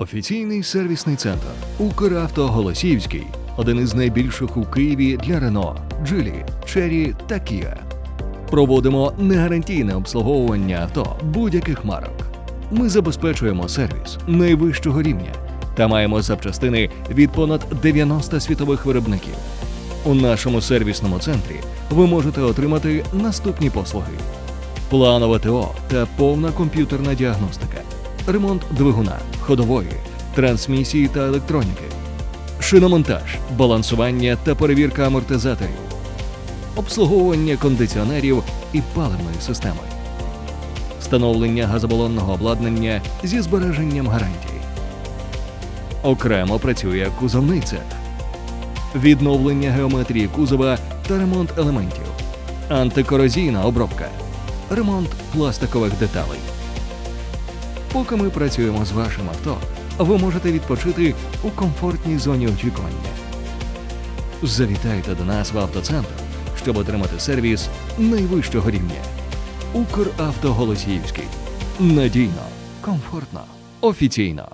Офіційний сервісний центр Укравто Голосіївський один із найбільших у Києві для Рено, Джилі, Чері та Kia. Проводимо негарантійне обслуговування авто будь-яких марок. Ми забезпечуємо сервіс найвищого рівня та маємо запчастини від понад 90 світових виробників. У нашому сервісному центрі ви можете отримати наступні послуги: планове ТО та повна комп'ютерна діагностика, ремонт двигуна, ходової, трансмісії та електроніки, шиномонтаж, балансування та перевірка амортизаторів, обслуговування кондиціонерів і паливної системи, встановлення газобалонного обладнання зі збереженням гарантії. Окремо працює кузовний цех, відновлення геометрії кузова та ремонт елементів, антикорозійна обробка, ремонт пластикових деталей. Поки ми працюємо з вашим авто, ви можете відпочити у комфортній зоні очікування. Завітайте до нас в автоцентр, щоб отримати сервіс найвищого рівня. Укравто Голосіївський. Надійно, комфортно, офіційно.